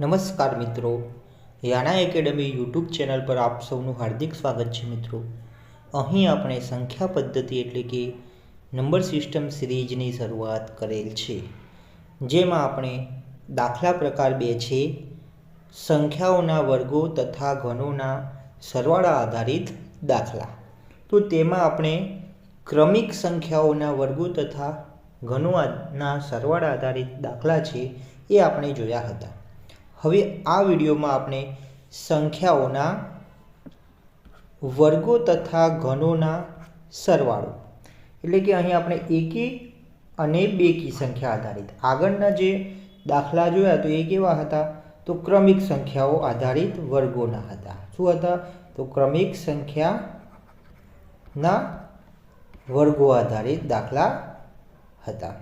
નમસ્કાર મિત્રો. યાના academy YouTube channel પર આપ સૌનું હાર્દિક સ્વાગત છે મિત્રો. અહીં આપણે સંખ્યા પદ્ધતિ એટલે કે નંબર સિસ્ટમ સિરીઝની શરૂઆત કરેલ છે. જેમાં આપણે દાખલા પ્રકાર બે છે. સંખ્યાઓના વર્ગો તથા ઘનોના સરવાળા આધારિત દાખલા. તો તેમાં આપણે ક્રમિક સંખ્યાઓના વર્ગો તથા ઘનોના સરવાળા આધારિત દાખલા છે એ આપણે જોયા હતા. હવે આ વિડીયોમાં આપણે સંખ્યાઓના વર્ગો તથા ઘનોના સરવાળો. એટલે કે અહીં આપણે એકી અને બેકી સંખ્યા આધારિત. આગળના જે દાખલા જોયા તો એ કેવા હતા? તો ક્રમિક સંખ્યાઓ આધારિત વર્ગોના હતા. શું હતા? તો ક્રમિક સંખ્યાના વર્ગો આધારિત દાખલા હતા.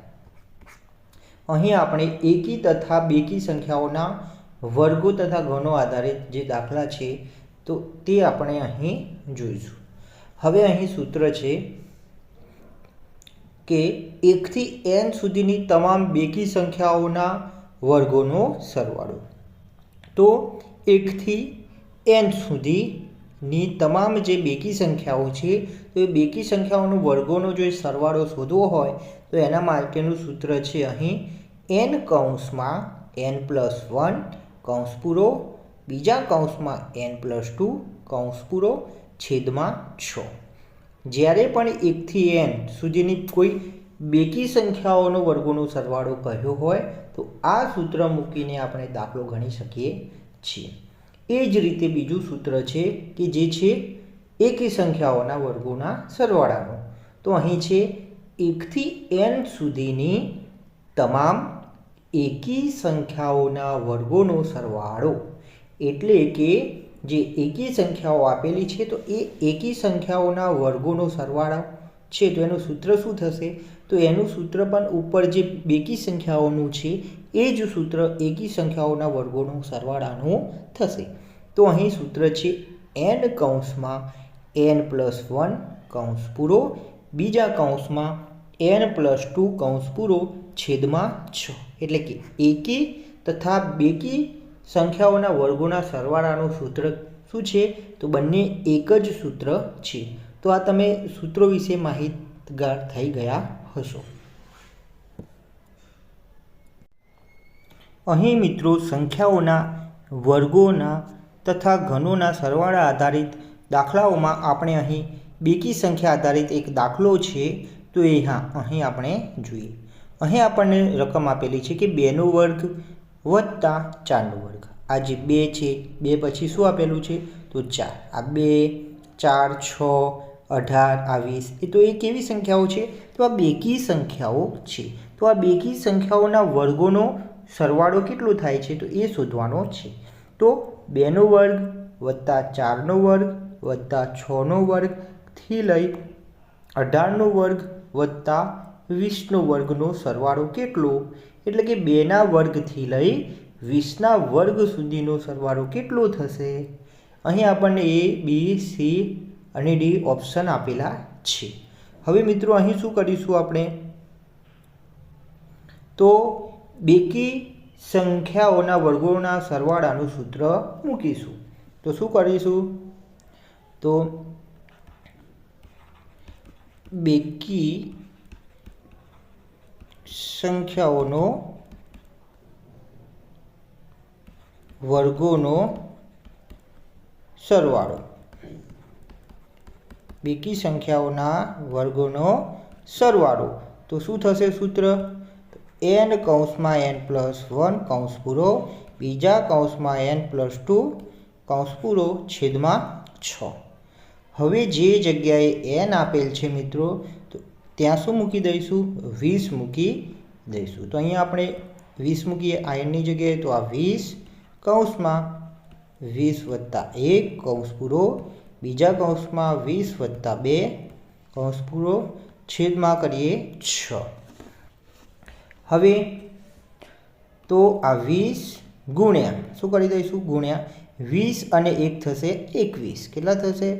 અહીં આપણે એકી તથા બેકી સંખ્યાઓના વર્ગો તથા ગણો આધારિત જે દાખલા છે, તો તે આપણે અહીં જોઈશું. હવે અહીં સૂત્ર છે કે એકથી એન સુધીની તમામ બેકી સંખ્યાઓના વર્ગોનો સરવાળો. તો એકથી એન સુધીની તમામ જે બેકી સંખ્યાઓ છે, તો એ બેકી સંખ્યાઓનો વર્ગોનો જો સરવાળો શોધવો હોય, તો એના માટેનું સૂત્ર છે અહીં એન કૌંસમાં એન પ્લસ વન કૌંસ પૂરો, બીજા કૌંસમાં એન પ્લસ ટુ, કૌંસ પૂરો, છેદમાં છ. જ્યારે પણ એકથી એન સુધીની કોઈ બેકી સંખ્યાઓનો વર્ગોનો સરવાળો કહ્યો હોય, તો આ સૂત્ર મૂકીને આપણે દાખલો ગણી શકીએ છીએ. એ જ રીતે બીજું સૂત્ર છે કે જે છે એકી સંખ્યાઓના વર્ગોના સરવાળાનો. તો અહીં છે એકથી એન સુધીની તમામ એકી સંખ્યાઓના વર્ગોનો સરવાળો. એટલે કે જે એકી સંખ્યાઓ આપેલી છે, તો એ એકી સંખ્યાઓના વર્ગોનો સરવાળો છે, તો એનું સૂત્ર શું થશે? તો એનું સૂત્ર પણ ઉપર જે બેકી સંખ્યાઓનું છે, એ જ સૂત્ર એકી સંખ્યાઓના વર્ગોનું સરવાળાનું થશે. તો અહીં સૂત્ર છે એન કૌંસમાં એન પ્લસ વન કૌંસ પૂરો, બીજા કૌંસમાં એન પ્લસ ટુ કૌંસ પૂરો છેદમાં છ. એટલે કે એકી તથા બેકી સંખ્યાઓના વર્ગોના સરવાળાનું સૂત્ર શું છે? તો બંને એક જ સૂત્ર છે. તો આ તમે સૂત્રો વિશે માહિતગાર થઈ ગયા હશો. અહીં મિત્રો સંખ્યાઓના વર્ગોના તથા ઘનોના સરવાળા આધારિત દાખલાઓમાં આપણે અહીં બેકી સંખ્યા આધારિત એક દાખલો છે. તો એ હા, અહીં આપણે જોઈએ. અહીં આપણને રકમ આપેલી છે કે બેનો વર્ગ વત્તા ચારનો વર્ગ. આ જે બે છે, બે પછી શું આપેલું છે? તો ચાર. આ બે, ચાર, છ, અઢાર, આ વીસ. એ તો એ કેવી સંખ્યાઓ છે? તો આ બેકી સંખ્યાઓ છે. તો આ બેકી સંખ્યાઓના વર્ગોનો સરવાળો કેટલો થાય છે? તો એ શોધવાનો છે. તો બેનો વર્ગ વત્તા ચારનો વર્ગ વત્તા છનો વર્ગથી લઈ અઢારનો વર્ગ વત્તા વીસનો વર્ગનો સરવાળો કેટલો? એટલે કે બેના વર્ગથી લઈ વીસના વર્ગ સુધીનો સરવાળો કેટલો થશે? અહીં આપણને એ, બી, સી અને ડી ઓપ્શન આપેલા છે. હવે મિત્રો અહીં શું કરીશું આપણે? તો બેકી સંખ્યાઓના વર્ગોના સરવાળાનું સૂત્ર મૂકીશું. તો શું કરીશું? તો બેકી સંખ્યાઓનો, વર્ગોનો સરવાળો. બેકી સંખ્યાઓના વર્ગોનો સરવાળો. તો શું થશે સૂત્ર? એન કૌંસમાં એન પ્લસ વન કૌંસ પૂરો બીજા કૌંસમાં એન પ્લસ ટુ કૌંસ પૂરો છેદમાં છ. હવે જે જગ્યાએ એન આપેલ છે મિત્રો ત્યાં શું મૂકી દઈશું? વીસ મૂકી દઈશું. તો અહીંયા આપણે વીસ મૂકીએ આયનની જગ્યાએ, તો આ વીસ કૌંસમાં વીસ વત્તા એક કૌંસ પૂરો, બીજા કૌંસમાં વીસ વત્તા બે કૌંસ પૂરો, છેદમાં કરીએ છ. હવે તો આ વીસ ગુણ્યા, શું કરી દઈશું? ગુણ્યા વીસ અને એક થશે એકવીસ. કેટલા થશે?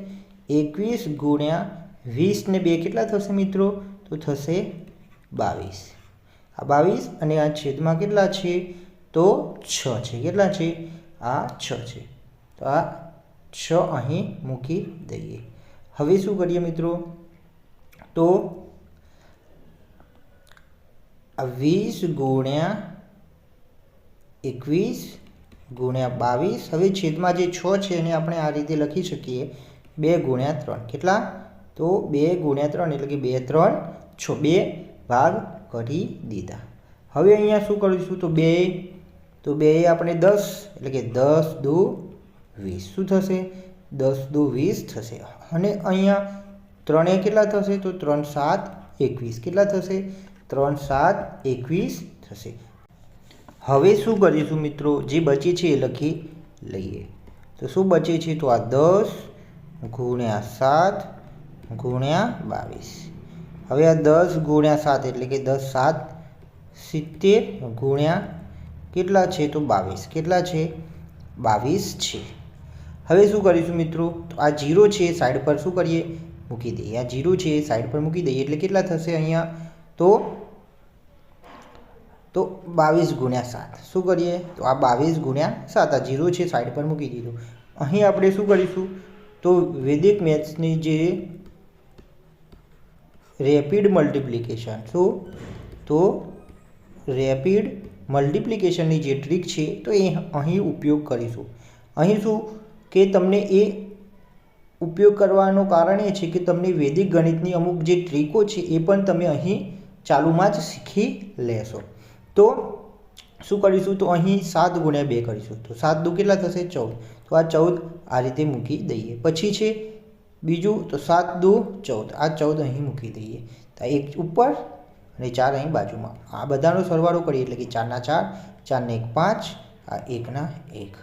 એકવીસ ગુણ્યા વીસ ને બે કેટલા થશે મિત્રો? તો થશે બાવીસ. આ બાવીસ અને આ છેદમાં કેટલા છે? તો છ છે. કેટલા છે? આ છ છે. તો આ છ અહીં મૂકી દઈએ. હવે શું કરીએ મિત્રો? તો આ વીસ ગુણ્યા એકવીસ ગુણ્યા બાવીસ. હવે છેદમાં જે છ છે એને આપણે આ રીતે લખી શકીએ. બે ગુણ્યા ત્રણ. કેટલા? તો બે ગુણ્યા ત્રણ એટલે કે બે ત્રણ છ, બે ભાગ કરી દીધા. હવે અહીંયા શું કરીશું? તો બે તો બે આપણે દસ, એટલે કે દસ દુ વીસ. શું થશે? દસ દુ વીસ થશે. અને અહીંયા ત્રણે કેટલા થશે? તો ત્રણ સાત એકવીસ. કેટલા થશે? ત્રણ સાત એકવીસ થશે. હવે શું કરીશું મિત્રો? જે બચે છે એ લખી લઈએ. તો શું બચે છે? તો આ દસ ગુણ્યા સાત ગુણ્યા બાવીસ. હવે આ દસ ગુણ્યા સાત એટલે કે દસ સાત સિત્તેર ગુણ્યા કેટલા છે? તો બાવીસ. કેટલા છે? બાવીસ છે. હવે શું કરીશું મિત્રો? તો આ જીરો છે સાઈડ પર શું કરીએ? મૂકી દઈએ. આ જીરો છે સાઈડ પર મૂકી દઈએ. એટલે કેટલા થશે અહીંયા? તો તો બાવીસ ગુણ્યા સાત. શું કરીએ? તો આ બાવીસ ગુણ્યા સાત. આ જીરો છે સાઈડ પર મૂકી દીધું. અહીં આપણે શું કરીશું? તો વૈદિક મેથ્સની જે રેપિડ મલ્ટિપ્લિકેશન. શું? તો રેપિડ મલ્ટિપ્લિકેશનની જે ટ્રીક છે, તો એ અહીં ઉપયોગ કરીશું. અહીં શું? કે તમને એ ઉપયોગ કરવાનું કારણ એ છે કે તમને વૈદિક ગણિતની અમુક જે ટ્રીકો છે, એ પણ તમે અહીં ચાલુમાં જ શીખી લેશો. તો શું કરીશું? તો અહીં સાત ગુણ્યા બે કરીશું. તો સાત દુ કેટલા થશે? ચૌદ. તો આ ચૌદ આ રીતે મૂકી દઈએ. પછી છે બીજું તો સાત, દુ, ચૌદ. આ ચૌદ અહીં મૂકી દઈએ. તો એક ઉપર અને ચાર અહીં બાજુમાં. આ બધાનો સરવાળો કરીએ એટલે કે ચારના ચાર, ચારને એક પાંચ, આ એકના એક.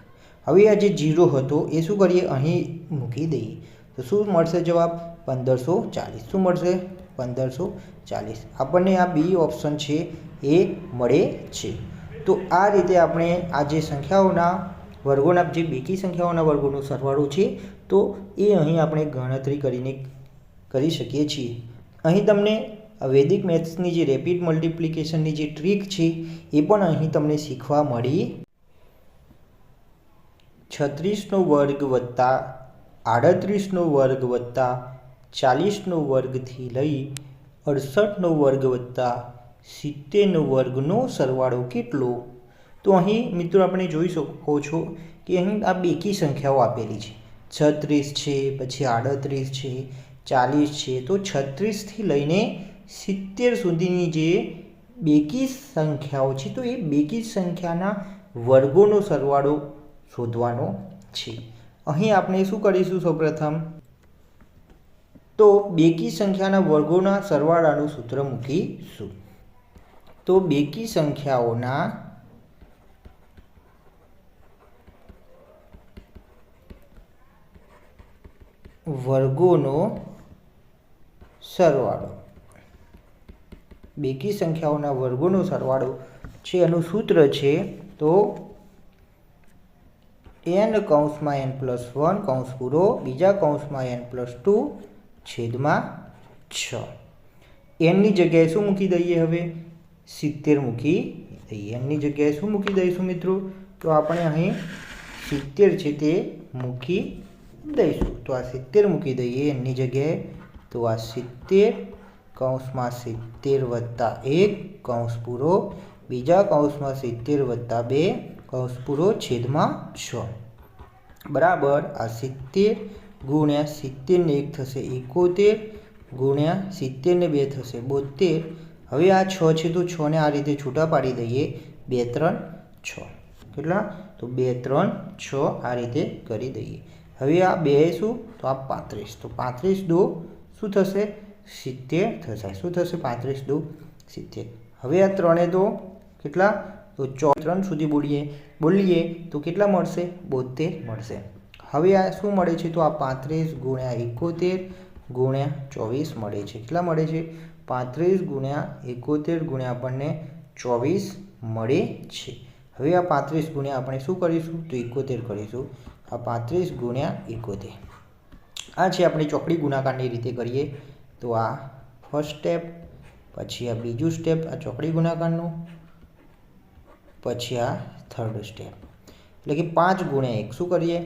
હવે આ જે જીરો હતો એ શું કરીએ? અહીં મૂકી દઈએ. તો શું મળશે જવાબ? પંદરસો ચાલીસ. શું મળશે? પંદરસો ચાલીસ. આપણને આ બી ઓપ્શન છે એ મળે છે. તો આ રીતે આપણે આ જે સંખ્યાઓના વર્ગોના જે બેકી સંખ્યાઓના વર્ગોનો સરવાળો છે તો એ અહીં આપણે ગણતરી કરીને કરી શકીએ છીએ. અહીં તમને વૈદિક મેથ્સની જે રેપિડ મલ્ટિપ્લિકેશનની જે ટ્રીક છે, એ પણ અહીં તમને શીખવા મળી. છત્રીસનો વર્ગ વત્તા આડત્રીસનો વર્ગ વત્તા ચાલીસનો વર્ગથી લઈ અડસઠનો વર્ગ વત્તા સિત્તેરનો વર્ગનો સરવાળો કેટલો? તો અહીં મિત્રો આપણે જોઈ શકો છો કે અહીં આ બેકી સંખ્યાઓ આપેલી છે. છત્રીસ છે, પછી આડત્રીસ છે, ચાલીસ છે, તો છત્રીસથી લઈને સિત્તેર સુધીની જે બેકી સંખ્યાઓ છે, તો એ બેકી સંખ્યાના વર્ગોનો સરવાળો શોધવાનો છે. અહીં આપણે શું કરીશું સૌપ્રથમ? તો બેકી સંખ્યાના વર્ગોના સરવાળાનું સૂત્ર મૂકીશું. તો બેકી સંખ્યાઓના વર્ગોનો સરવાળો. બેકી સંખ્યાઓના વર્ગોનો સરવાળો છે, એનું સૂત્ર છે, તો એન કૌંસમાં એન પ્લસ વન કૌંસ પૂરો, બીજા કૌંસમાં એન પ્લસ ટુ છેદમાં છ. એનની જગ્યાએ શું મૂકી દઈએ હવે? સિત્તેર મૂકી દઈએ. એનની જગ્યાએ શું મૂકી દઈશું મિત્રો? તો આપણે અહીં સિત્તેર છે તે મૂકી દઈશું. તો આ સિત્તેર મૂકી દઈએ એની જગ્યાએ તો આ સિત્તેર કૌંસમાં સિત્તેર વત્તા એક કૌંસ પૂરો બીજા કૌંસમાં સિત્તેર વત્તા બે કૌંસ પૂરો છેદમાં છ. બરાબર, આ સિત્તેર ગુણ્યા સિત્તેરને એક થશે એકોતેર ગુણ્યા સિત્તેરને બે થશે બોતેર હવે આ છ છે તો છને આ રીતે છૂટા પાડી દઈએ. બે, ત્રણ, છ. કેટલા? તો બે, ત્રણ, છ આ રીતે કરી દઈએ. હવે આ બે શું? તો આ પાંત્રીસ. તો પાંત્રીસ દો, શું થશે? સિત્તેર થશે શું થશે? પાંત્રીસ દો, સિત્તેર. હવે આ ત્રણે દો, કેટલા? તો ચો ત્રણ સુધી બોલીએ. બોલીએ તો કેટલા મળશે? બોતેર મળશે. હવે આ શું મળે છે? તો આ પાંત્રીસ ગુણ્યા એકોતેર ગુણ્યા ચોવીસ મળે છે. કેટલા મળે છે? પાંત્રીસ ગુણ્યા એકોતેર ગુણ્યા આપણને ચોવીસ મળે છે. હવે આ પાંત્રીસ ગુણ્યા આપણે શું કરીશું? તો એકોતેર કરીશું. આ પાંત્રીસ ગુણ્યા એકોતેર. આ છે આપણે ચોકડી ગુણાકારની રીતે કરીએ. તો આ ફર્સ્ટ સ્ટેપ પછી આ બીજું સ્ટેપ આ ચોકડી ગુણાકારનું, પછી આ થર્ડ સ્ટેપ એટલે કે પાંચ ગુણ્યા એક શું કરીએ?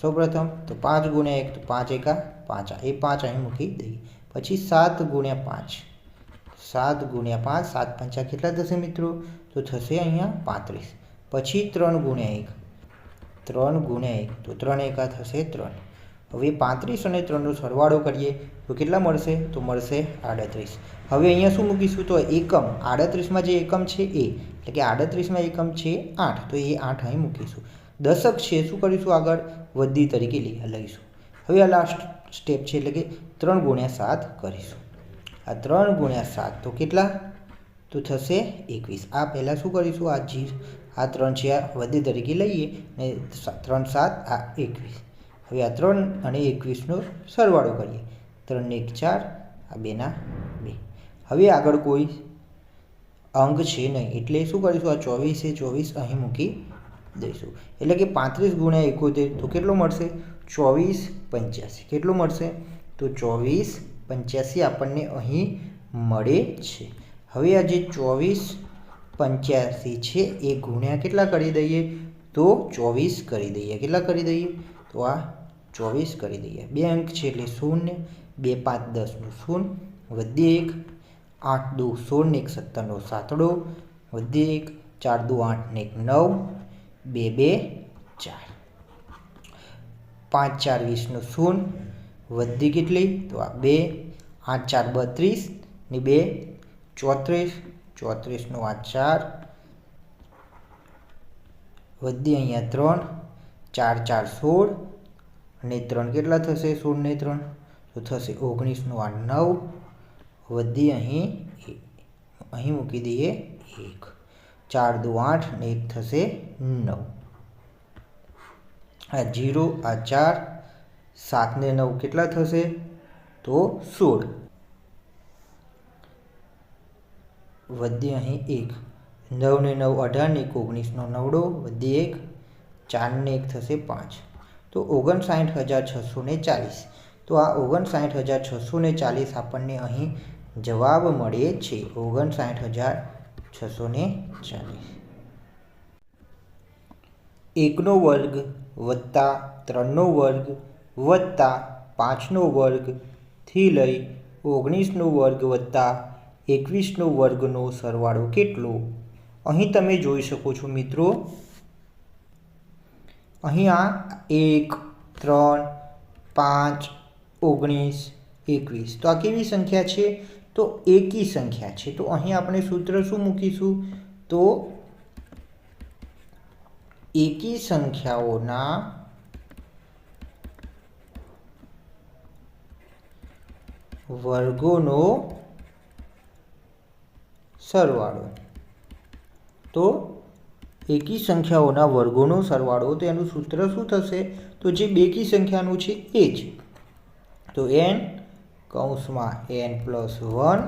સૌપ્રથમ તો પાંચ ગુણ્યા એક તો પાંચ એકા પાંચ. એ પાંચ અહીં મૂકી દઈએ. પછી સાત ગુણ્યા પાંચ. સાત ગુણ્યા પાંચ, સાત પંચા કેટલા થશે મિત્રો? તો થશે અહીંયા પાંત્રીસ. પછી ત્રણ ગુણ્યા એક. ત્રણ ગુણ્યા એક. તો ત્રણ એકા થશે ત્રણ. હવે પાંત્રીસ અને ત્રણનો સરવાળો કરીએ. તો કેટલા મળશે? તો મળશે આડત્રીસ. હવે અહીંયા શું મૂકીશું? તો એકમ. આડત્રીસમાં જે એકમ છે એ, એટલે કે આડત્રીસમાં એકમ છે આઠ. તો એ આઠ અહીં મૂકીશું. દશક છે, શું કરીશું આગળ? વધી તરીકે લઈ લઈશું. હવે આ લાસ્ટ સ્ટેપ છે, એટલે કે ત્રણ ગુણ્યા સાત કરીશું. આ ત્રણ ગુણ્યા સાત તો કેટલા? તો થશે એકવીસ. આ પહેલાં શું કરીશું? આ જી આ ત્રણ છે, આ વધી તરીકે લઈએ ને ત્રણ સાત, આ એકવીસ. હવે આ ત્રણ અને એકવીસનો સરવાળો કરીએ. ત્રણને એક ચાર, આ બેના બે. હવે આગળ કોઈ અંક છે નહીં, એટલે શું કરીશું, આ ચોવીસે, ચોવીસ અહીં મૂકી દઈશું. એટલે કે પાંત્રીસ ગુણ્યા એકોતેર, તો કેટલો મળશે? ચોવીસ પંચ્યાસી. કેટલો મળશે? તો ચોવીસ પંચ્યાસી આપણને અહીં મળે છે. હવે આ જે ચોવીસ પંચ્યાસી છે, એ ગુણ્યા કેટલા કરી દઈએ? તો ચોવીસ કરી દઈએ. કેટલા કરી દઈએ? તો આ ચોવીસ કરી દઈએ. બે અંક છે એટલે શૂન્ય, બે પાંચ દસનું શૂન્ય વધી એક, આઠ દો સોળ ને એક સત્તરનો સાતડો વધી એક, ચાર દુ આઠ ને એક નવ, બે બે ચાર. પાંચ ચાર વીસનું શૂન્ય વધી કેટલી? તો આ બે, આઠ ચાર બત્રીસ ને બે ચોત્રીસ ચોત્રીસનું આ ચાર. વધી અહીંયા ત્રણ, ચાર ચાર, સોળ. અને ત્રણ કેટલા થશે? સોળ ને ત્રણ. તો થશે ઓગણીસનું આ નવ. વધી અહીં અહીં મૂકી દઈએ એક. ચાર, દુ, આઠ ને એક થશે નવ. આ જીરો, આ ચાર. સાત ને નવ કેટલા થશે? તો સોળ. વધી અહીં એક. નવને નવ અઢારને એક ઓગણીસનો નવડો વધી એક. ચારને એક થશે પાંચ. તો ઓગણસાઠ હજાર છસો ને ચાલીસ. તો આ ઓગણસાઠ હજાર છસો ને ચાલીસ આપણને અહીં જવાબ મળે છે. ઓગણસાઠ હજાર છસો ને ચાલીસ. એકનો વર્ગ વત્તા ત્રણનો વર્ગ વત્તા પાંચનો વર્ગથી લઈ ઓગણીસનો વર્ગ વત્તા એકવીસનો વર્ગનો સરવાળો કેટલો? અહીં તમે જોઈ શકો છો મિત્રો. અહીં આ એક, ત્રણ, પાંચ, ઓગણીસ, એકવીસ. તો આ કેવી સંખ્યા છે? તો એકી સંખ્યા છે. તો અહીં આપણે સૂત્ર શું મૂકીશું? તો એકી સંખ્યાઓના વર્ગોનો સરવાળો. તો એકી સંખ્યાઓના વર્ગોનો સરવાળો તો એનું સૂત્ર શું થશે? તો જે બેકી સંખ્યાનું છે એ જ. તો એન કૌંસમાં એન પ્લસ વન,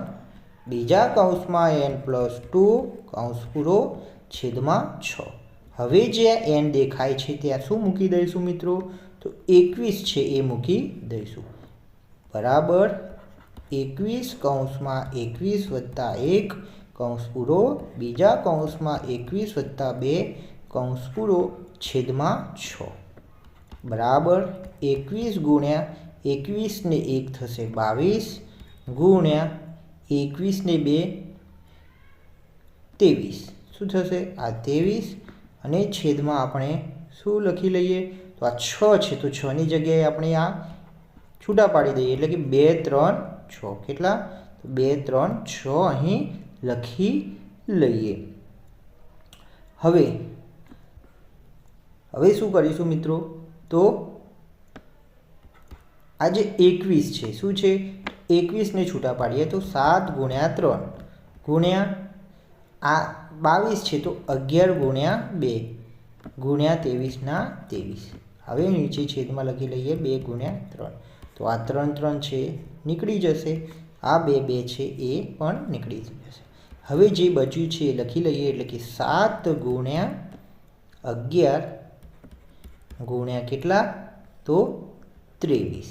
બીજા કૌંસમાં એન પ્લસ ટુ, કૌંસ પૂરો છેદમાં છ. હવે જ્યાં એન દેખાય છે ત્યાં શું મૂકી દઈશું મિત્રો? તો એકવીસ છે એ મૂકી દઈશું. બરાબર? એકવીસ કૌંસમાં એકવીસ વત્તા એક કૌંસ પૂરો, બીજા કૌંસમાં એકવીસ વત્તા બે, કૌંસ પૂરો છેદમાં છ. બરાબર એકવીસ ગુણ્યા એકવીસને એક થશે બાવીસ, ગુણ્યા એકવીસને બે, ત્રેવીસ. શું થશે? આ ત્રેવીસ અને છેદમાં આપણે શું લખી લઈએ? તો આ છ છે, તો છની જગ્યાએ આપણે આ છૂટા પાડી દઈએ, એટલે કે બે, ત્રણ, છ. કેટલા? તો બે, ત્રણ, છ અહીં લખી લઈએ. હવે હવે શું કરીશું મિત્રો? તો આ જે એકવીસ છે, શું છે? એકવીસને છૂટા પાડીએ તો સાત ગુણ્યા ત્રણ. ગુણ્યા આ બાવીસ છે તો અગિયાર ગુણ્યા બે. ગુણ્યા ત્રેવીસના ત્રેવીસ. હવે નીચે છેદમાં લખી લઈએ બે ગુણ્યા ત્રણ. તો આ ત્રણ ત્રણ છે, નીકળી જશે. આ બે બે છે એ પણ નીકળી જશે. હવે જે બચ્યું છે એ લખી લઈએ એટલે કે સાત ગુણ્યા અગિયાર ગુણ્યા કેટલા? તો ત્રેવીસ.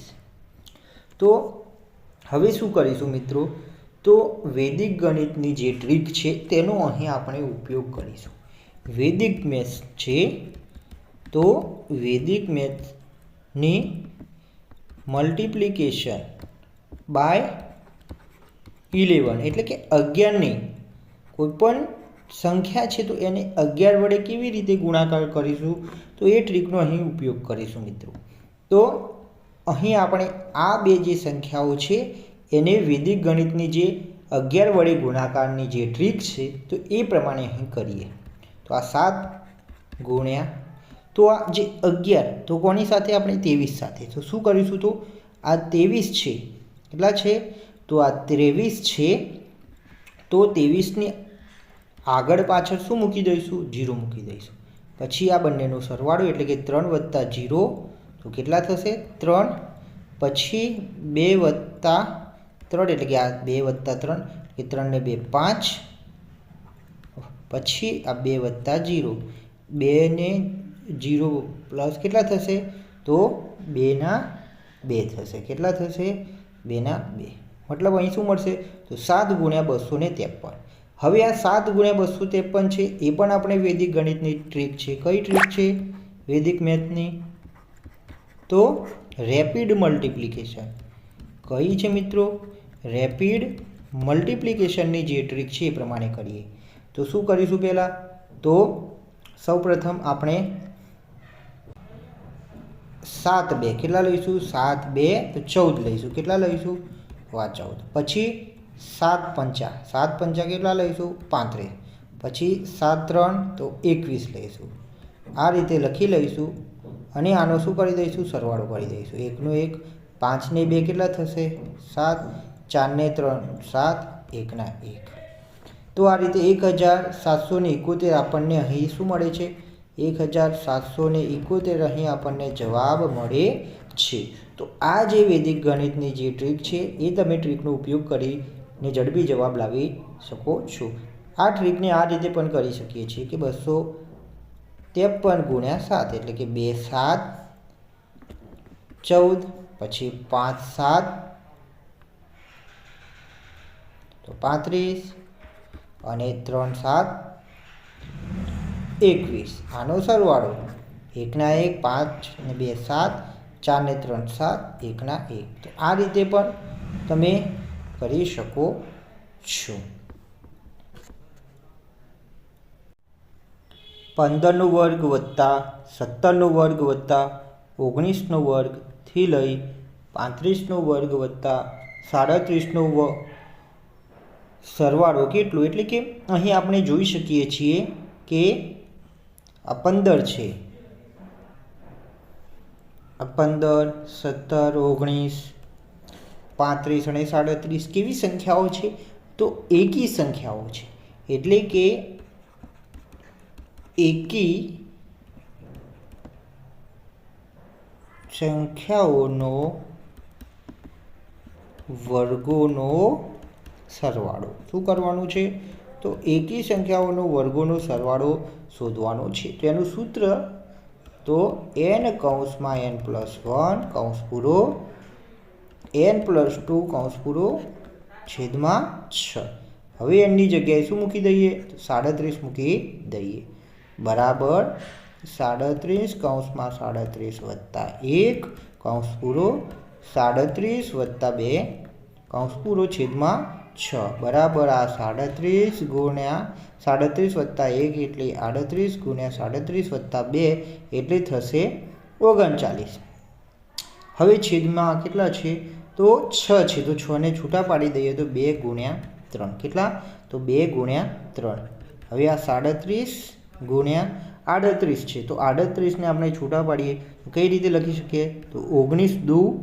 તો હવે શું કરીશું મિત્રો? તો વૈદિક ગણિતની જે ટ્રીક છે તેનો અહીં આપણે ઉપયોગ કરીશું. વૈદિક મેથ્સ છે તો વૈદિક મેથ્સની મલ્ટિપ્લિકેશન બાય ઇલેવન એટલે કે અગિયારની કોઈપણ સંખ્યા છે તો એને અગિયાર વડે કેવી રીતે ગુણાકાર કરીશું? તો એ ટ્રીકનો અહીં ઉપયોગ કરીશું મિત્રો. તો અહીં આપણે આ બે જે સંખ્યાઓ છે, એને વૈદિક ગણિતની જે અગિયાર વડે ગુણાકારની જે ટ્રીક છે, તો એ પ્રમાણે અહીં કરીએ. તો આ સાત ગુણ્યા, તો આ જે અગિયાર, તો કોની સાથે? આપણે ત્રેવીસ સાથે. તો શું કરીશું તો? આ ત્રેવીસ છે. કેટલા છે? તો આ ત્રેવીસ છે. તો ત્રેવીસની આગળ પાછળ શું મૂકી દઈશું? જીરો મૂકી દઈશું. પછી આ બંનેનો સરવાળો એટલે કે ત્રણ વત્તા જીરો, તો કેટલા થશે? ત્રણ. પછી બે વત્તા ત્રણ એટલે કે આ બે વત્તા ત્રણ કે ત્રણને બે પાંચ. પછી આ બે વત્તા જીરો. બે ને જીરો પ્લસ કેટલા થશે? તો બેના બે થશે. કેટલા થશે? બેના બે. મતલબ અહીં શું મળશે? તો સાત ગુણ્યા બસો ને ત્રેપન. હવે આ સાત ગુણ્યા બસો ત્રેપન છે, એ પણ આપણે વૈદિક ગણિતની ટ્રીક છે. કઈ ટ્રીક છે? વૈદિક મેથની? તો રેપિડ મલ્ટિપ્લિકેશન. કઈ છે મિત્રો? રેપિડ મલ્ટિપ્લિકેશનની જે ટ્રીક છે એ પ્રમાણે કરીએ. તો શું કરીશું પહેલાં? તો સૌપ્રથમ આપણે સાત બે કેટલા લઈશું? સાત બે તો ચૌદ લઈશું. કેટલા લઈશું? વા ચૌદ પછી સાત પંચા. સાત પંચા કેટલા લઈશું? પાંત્રીસ. પછી સાત ત્રણ તો એકવીસ લઈશું. આ રીતે લખી લઈશું અને આનો શું કરી દઈશું? સરવાળો કરી દઈશું. એકનો એક, પાંચને બે કેટલા થશે? સાત. ચારને ત્રણ, સાત. એકના એક. તો આ રીતે એક હજાર સાતસો ને એકોતેર આપણને અહીં શું મળે છે? એક હજાર સાતસો ને એકોતેર અહીં આપણને જવાબ મળે છે. તો આ જે વૈદિક ગણિતની જે ટ્રીક છે, એ તમે ટ્રીકનો ઉપયોગ કરીને ઝડપી જવાબ લાવી શકો છો. આ ટ્રીકને આ રીતે પણ કરી શકીએ છીએ કે બસો ત્રેપન ગુણ્યા સાત એટલે કે બે સાત, ચૌદ પછી પાંચ સાત, તો પાંત્રીસ અને ત્રણ સાત, એકવીસ. આનો સરવાળો એકના એક પાંચ ને બે સાત, ચાર ને ત્રણ સાત એકના એક. તો આ રીતે પણ તમે કરી શકો છો. પંદરનો વર્ગ વત્તા સત્તરનો વર્ગ વત્તા ઓગણીસનો વર્ગથી લઈ પાંત્રીસનો વર્ગ વત્તા સાડત્રીસનો વ સરવાળો કેટલો? એટલે કે અહીં આપણે જોઈ શકીએ છીએ કે આ પંદર છે. આ પંદર, સત્તર, ઓગણીસ પાંત્રીસ અને સાડત્રીસ કેવી સંખ્યાઓ છે? તો એકી સંખ્યાઓ છે. એટલે કે એકી સંખ્યાઓનો વર્ગોનો સરવાળો. શું કરવાનું છે? તો એકી સંખ્યાઓનો વર્ગોનો સરવાળો શોધવાનો છે. તો એનું સૂત્ર તો એન કૌંસમાં એન પ્લસ વન કૌંસ પૂરો એન પ્લસ ટુ કૌંસ પૂરો છેદમાં છ. હવે એની જગ્યાએ શું મૂકી દઈએ? તો સાડત્રીસ મૂકી દઈએ. બરાબર? સાડત્રીસ કૌંસમાં સાડત્રીસ વત્તા એક કૌંસ પૂરો સાડત્રીસ વત્તા બે કૌંસ પૂરો છેદમાં છ. બરાબર? આ સાડત્રીસ ગુણ્યા સાડત્રીસ વત્તા એક એટલે આડત્રીસ ગુણ્યા સાડત્રીસ વત્તા બે એટલે થશે ઓગણચાલીસ. હવે છેદમાં કેટલા છે? તો છ છે. તો છને છૂટા પાડી દઈએ તો બે ગુણ્યા ત્રણ. કેટલા? તો બે ગુણ્યા ત્રણ. હવે આ સાડત્રીસ ગુણ્યા આડત્રીસ છે. તો આડત્રીસને આપણે છૂટા પાડીએ તો કઈ રીતે લખી શકીએ? તો ઓગણીસ દુ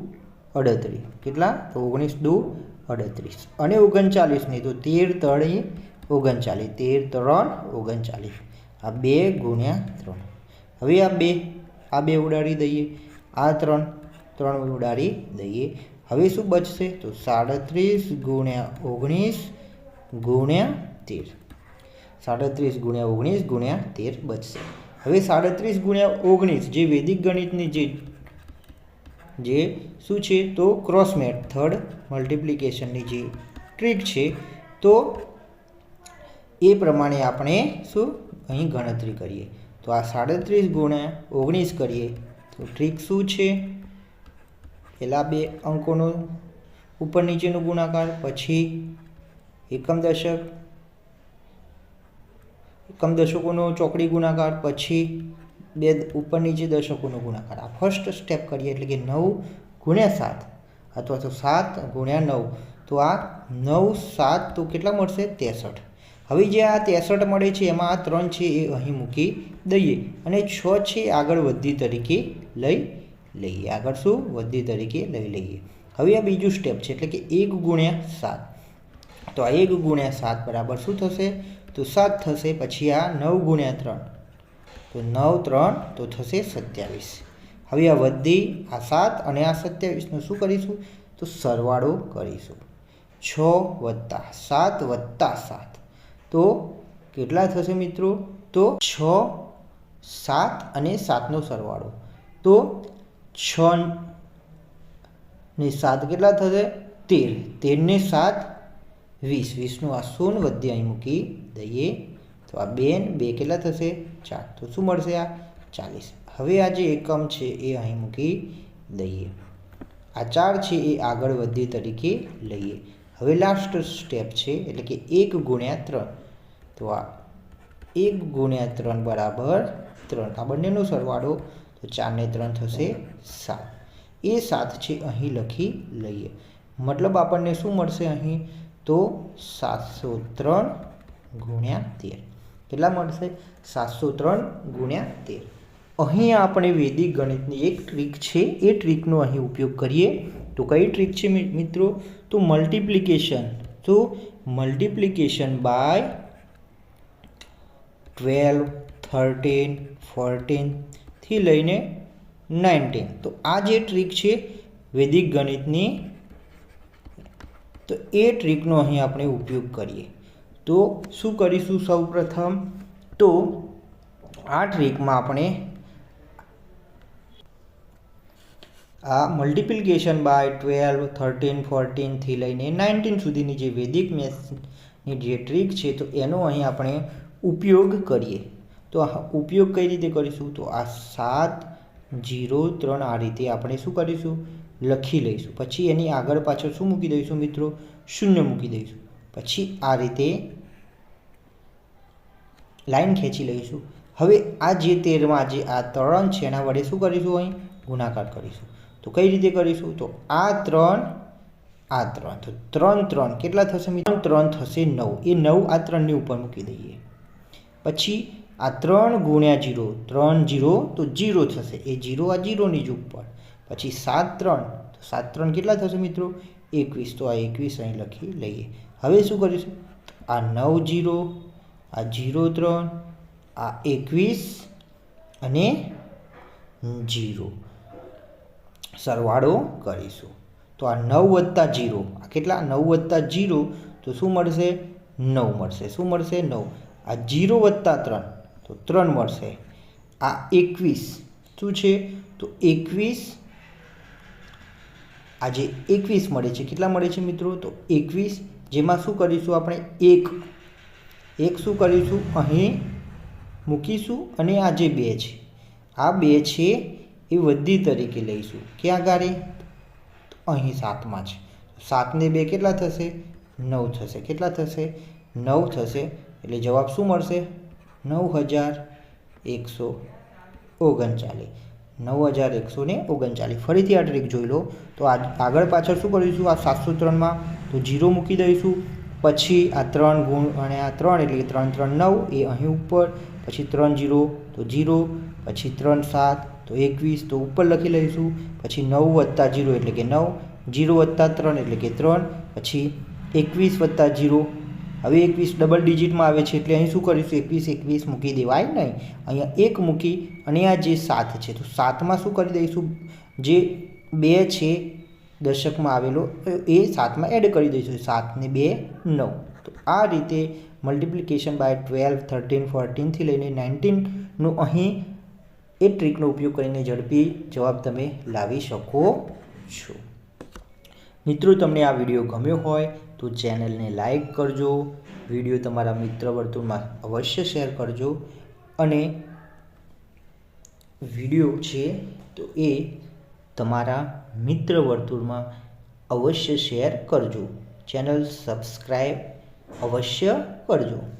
અડત્રીસ. કેટલા? તો ઓગણીસ દુ અડત્રીસ. અને ઓગણચાલીસની તો તેર તળી ઓગણચાલીસ. તેર ત્રણ ઓગણચાલીસ. આ બે ગુણ્યા ત્રણ. હવે આ બે આ બે ઉડાડી દઈએ. આ ત્રણ ત્રણ ઉડાડી દઈએ. હવે શું બચશે? તો સાડત્રીસ ગુણ્યા ઓગણીસ ગુણ્યા તેર. સાડત્રીસ ગુણ્યા ઓગણીસ ગુણ્યા તેર બચશે. હવે સાડત્રીસ ગુણ્યા ઓગણીસ જે વૈદિક ગણિતની જે જે શું છે? તો ક્રોસ મેથડ મલ્ટિપ્લિકેશનની જે ટ્રીક છે, તો એ પ્રમાણે આપણે શું અહીં ગણતરી કરીએ. તો આ સાડત્રીસ ગુણ્યા ઓગણીસ કરીએ, તો ટ્રીક શું છે? પહેલા બે અંકોનો ઉપર નીચેનો ગુણાકાર, પછી એકમ દશક એકમ દશકોનો ચોકડી ગુણાકાર, પછી બે ઉપર નીચે દશકોનો ગુણાકાર. આ ફર્સ્ટ સ્ટેપ કરીએ એટલે કે નવ ગુણ્યા સાત અથવા તો સાત ગુણ્યા નવ. તો આ નવ સાત તો કેટલા મળશે? ત્રેસઠ. હવે જે આ ત્રેસઠ મળે છે, એમાં આ ત્રણ છે એ અહીં મૂકી દઈએ અને છ છે આગળ વધી તરીકે લઈ લઈએ. આગળ શું? વધી તરીકે લઈ લઈએ. હવે આ બીજું સ્ટેપ છે, એટલે કે એક ગુણ્યા સાત. તો આ એક ગુણ્યા સાત બરાબર શું થશે? તો સાત થશે, પછી આ નવ ગુણ્યા ત્રણ. તો નવ ત્રણ, તો થશે સત્યાવીસ. હવે આ વધી, આ સાત અને આ સત્યાવીસનું શું કરીશું? તો સરવાળો કરીશું. છ વત્તા સાત વત્તા સાત. તો કેટલા થશે મિત્રો? તો છ, સાત અને સાતનો સરવાળો. તો છ ને સાત કેટલા થશે? તેર. તેરને સાત વીસ. વીસનું આ શૂન્ય વધી અહીં મૂકી દઈએ. તો આ બેન, બે કેટલા થશે? ચાર. તો શું મળશે આ? ચાલીસ. હવે આ જે એકમ છે એ અહીં મૂકી દઈએ. આ ચાર છે એ આગળ વધી તરીકે લઈએ. હવે લાસ્ટ સ્ટેપ છે, એટલે કે એક ગુણ્યા ત્રણ. તો આ એક ગુણ્યા ત્રણ બરાબર ત્રણ. આ બંનેનો સરવાળો તો ચારને ત્રણ થશે સાત. એ સાત છે અહીં લખી લઈએ. મતલબ આપણને શું મળશે અહીં? તો સાતસો ત્રણ ગુણ્યા તેર. કેટલા મળશે? સાતસો ત્રણ ગુણ્યા તેર. અહીં આપણે વૈદિક ગણિતની એક ટ્રીક છે, એ ટ્રીકનો અહીં ઉપયોગ કરીએ. તો કઈ ટ્રીક છે મિત્રો? તો મલ્ટિપ્લિકેશન. તો મલ્ટિપ્લિકેશન બાય ટ્વેલ્વ, થર્ટીન ફોર્ટીનથી લઈને નાઇન્ટીન. તો આ જે ટ્રીક છે વૈદિક ગણિતની, તો એ ટ્રીકનો અહીં આપણે ઉપયોગ કરીએ. તો શું કરીશું સૌ પ્રથમ તો આ ટ્રીકમાં આપણે આ મલ્ટિપ્લિકેશન બાય ટ્વેલ્વ, થર્ટીન ફોર્ટીનથી લઈને નાઇન્ટીન સુધીની જે વૈદિક મેથ્સની જે ટ્રીક છે, તો એનો અહીં આપણે ઉપયોગ કરીએ. તો આ ઉપયોગ કઈ રીતે કરીશું? તો આ સાત જીરો ત્રણ આ રીતે આપણે શું કરીશું? લખી લઈશું. પછી એની આગળ પાછળ શું મૂકી દઈશું મિત્રો? શૂન્ય મૂકી દઈશું. પછી આ રીતે લાઈન ખેંચી લઈશું. હવે આ જે તેરમાં જે આ ત્રણ છે, એના વડે શું કરીશું અહીં? ગુણાકાર કરીશું. તો કઈ રીતે કરીશું? તો આ ત્રણ આ ત્રણ. તો ત્રણ ત્રણ. કેટલા થશે મિત્રો? ત્રણ થશે નવ. એ નવ આ ત્રણની ઉપર મૂકી દઈએ. પછી આ ત્રણ ગુણ્યા જીરો, ત્રણ જીરો તો જીરો થશે. એ જીરો આ જીરોની જ ઉપર. પછી સાત ત્રણ. તો સાત ત્રણ કેટલા થશે મિત્રો? એકવીસ. તો આ એકવીસ અહીં લખી લઈએ. હવે શું કરીશું? આ નવ જીરો, આ જીરો ત્રણ, આ એકવીસ અને જીરો. સરવાળો કરીશું. તો આ નવ વત્તા જીરો. આ કેટલા? નવ વત્તા જીરો. તો શું મળશે? નવ મળશે. શું મળશે? નવ. આ જીરો વત્તા ત્રણ. તો ત્રણ મળશે. આ એકવીસ. શું છે? તો એકવીસ આજે એકવીસ મળે છે. કેટલા મળે છે મિત્રો? તો એકવીસ. જેમાં શું કરીશું આપણે? એક. એક શું કરીશું? અહીં મૂકીશું અને આ જે બે છે, આ બે છે એ વધી તરીકે લઈશું. ક્યાં ગારે? અહીં સાતમાં છે. સાતને બે કેટલા થશે? નવ થશે. કેટલા થશે? નવ થશે. એટલે જવાબ શું મળશે? નવ હજાર એકસો ઓગણચાલીસ. નવ હજાર એકસો ને ઓગણચાલીસ. ફરીથી આ ટ્રીક જોઈ લો. તો આગળ પાછળ શું કરીશું? આ સાતસો ત્રણમાં તો જીરો મૂકી દઈશું. પછી આ ત્રણ ગુણ અને આ ત્રણ એટલે ત્રણ ત્રણ નવ એ અહીં ઉપર. પછી ત્રણ જીરો તો જીરો. પછી ત્રણ સાત તો એકવીસ તો ઉપર લખી લઈશું. પછી નવ વત્તા જીરો એટલે કે નવ. જીરો વત્તા ત્રણ એટલે કે ત્રણ. પછી એકવીસ વત્તા જીરો. હવે એકવીસ ડબલ ડિજિટમાં આવે છે એટલે અહીં શું કરીશું? એકવીસ એકવીસ મૂકી દેવાય નહીં. અહીંયા એક મૂકી અને આ જે સાત છે, તો સાતમાં શું કરી દઈશું? જે બે છે દશકમાં આવેલો, એ સાતમાં એડ કરી દઈશું. સાતને બે, નવ. તો આ રીતે મલ્ટિપ્લિકેશન બાય ટ્વેલ્વ થર્ટીન ફોર્ટીનથી લઈને નાઇન્ટીનનું અહીં એ ટ્રીકનો ઉપયોગ કરીને ઝડપી જવાબ તમે લાવી શકો છો. મિત્રો, તમને આ વીડિયો ગમ્યો હોય તો ચેનલને લાઈક કરજો, વીડિયો તમારા મિત્ર વર્તુળમાં અવશ્ય શેર કરજો અને વીડિયો છે તો એ તમારા મિત્ર વર્તુળમાં અવશ્ય શેર કરજો. ચેનલ સબસ્ક્રાઈબ અવશ્ય કરજો.